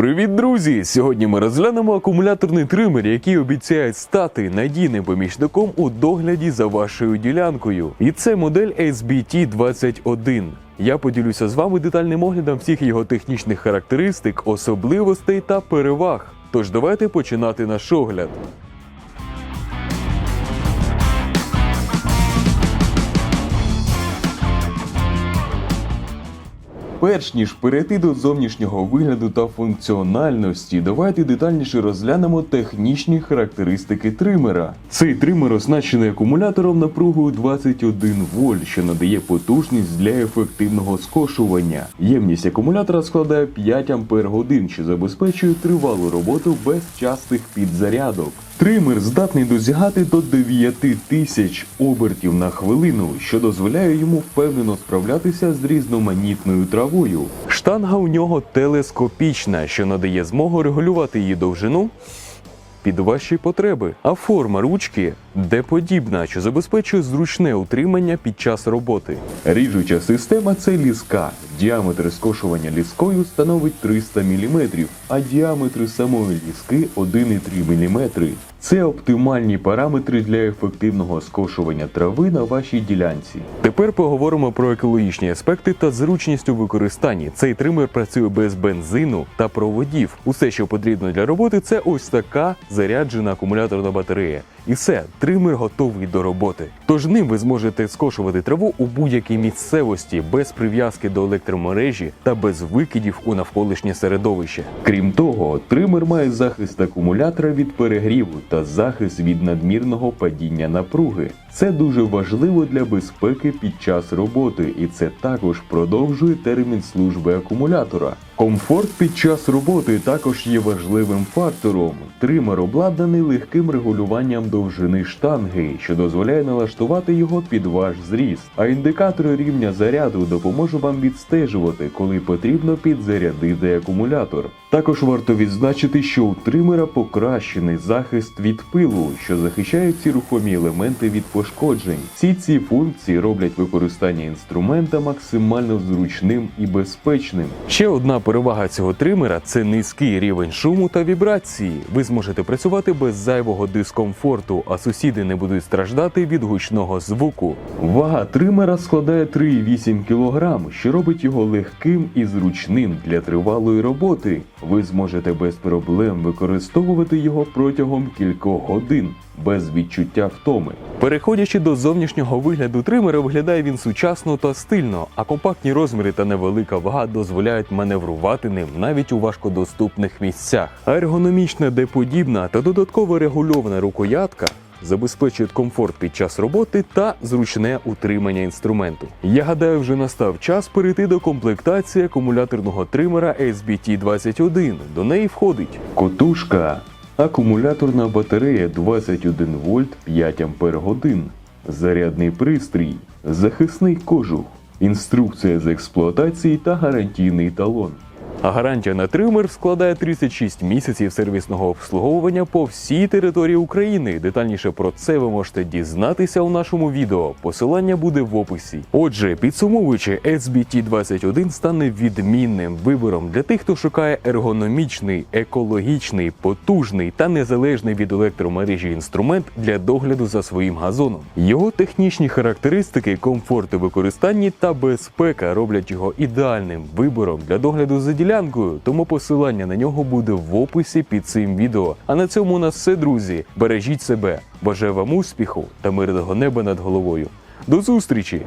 Привіт, друзі! Сьогодні ми розглянемо акумуляторний тример, який обіцяє стати надійним помічником у догляді за вашою ділянкою. І це модель SBT21. Я поділюся з вами детальним оглядом всіх його технічних характеристик, особливостей та переваг. Тож давайте починати наш огляд. Перш ніж перейти до зовнішнього вигляду та функціональності, давайте детальніше розглянемо технічні характеристики тримера. Цей тример оснащений акумулятором напругою 21 вольт, що надає потужність для ефективного скошування. Ємність акумулятора складає 5 ампер годин, що забезпечує тривалу роботу без частих підзарядок. Тример здатний досягати до 9 тисяч обертів на хвилину, що дозволяє йому впевнено справлятися з різноманітною травою. Штанга у нього телескопічна, що надає змогу регулювати її довжину під ваші потреби. А форма ручки деподібна, що забезпечує зручне утримання під час роботи. Ріжуча система це ліска. Діаметр скошування ліскою становить 300 мм, а діаметр самої ліски 1,3 мм. Це оптимальні параметри для ефективного скошування трави на вашій ділянці. Тепер поговоримо про екологічні аспекти та зручність у використанні. Цей тример працює без бензину та проводів. Усе, що потрібно для роботи, це ось така заряджена акумуляторна батарея. І все, тример готовий до роботи. Тож ним ви зможете скошувати траву у будь-якій місцевості без прив'язки до електромережі та без викидів у навколишнє середовище. Крім того, тример має захист акумулятора від перегріву та захист від надмірного падіння напруги. Це дуже важливо для безпеки під час роботи, і це також продовжує термін служби акумулятора. Комфорт під час роботи також є важливим фактором. Тример обладнаний легким регулюванням довжини штанги, що дозволяє налаштувати його під ваш зріст. А індикатори рівня заряду допоможуть вам відстежувати, коли потрібно підзарядити акумулятор. Також варто відзначити, що у тримера покращений захист від пилу, що захищає ці рухомі елементи від пошкоджень. Всі ці функції роблять використання інструмента максимально зручним і безпечним. Ще одна перевага цього тримера це низький рівень шуму та вібрації. Ви зможете працювати без зайвого дискомфорту, а сусіди не будуть страждати від гучного звуку. Вага тримера складає 3,8 кг, що робить його легким і зручним для тривалої роботи. Ви зможете без проблем використовувати його протягом кількох годин без відчуття втоми. Переходячи до зовнішнього вигляду тримера, виглядає він сучасно та стильно, а компактні розміри та невелика вага дозволяють маневрувати ним навіть у важкодоступних місцях. Ергономічна деподібна та додатково регульована рукоятка забезпечують комфорт під час роботи та зручне утримання інструменту. Я гадаю, вже настав час перейти до комплектації акумуляторного тримера SBT21. До неї входить котушка, акумуляторна батарея 21 вольт 5 ампер зарядний пристрій, захисний кожух, інструкція з експлуатації та гарантійний талон. А гарантія на тример складає 36 місяців сервісного обслуговування по всій території України. Детальніше про це ви можете дізнатися у нашому відео. Посилання буде в описі. Отже, підсумовуючи, SBT21 стане відмінним вибором для тих, хто шукає ергономічний, екологічний, потужний та незалежний від електромережі інструмент для догляду за своїм газоном. Його технічні характеристики, комфорт у використанні та безпека роблять його ідеальним вибором для догляду за ділянкою, тому посилання на нього буде в описі під цим відео. А на цьому у нас все, друзі. Бережіть себе, бажаю вам успіху та мирного неба над головою. До зустрічі!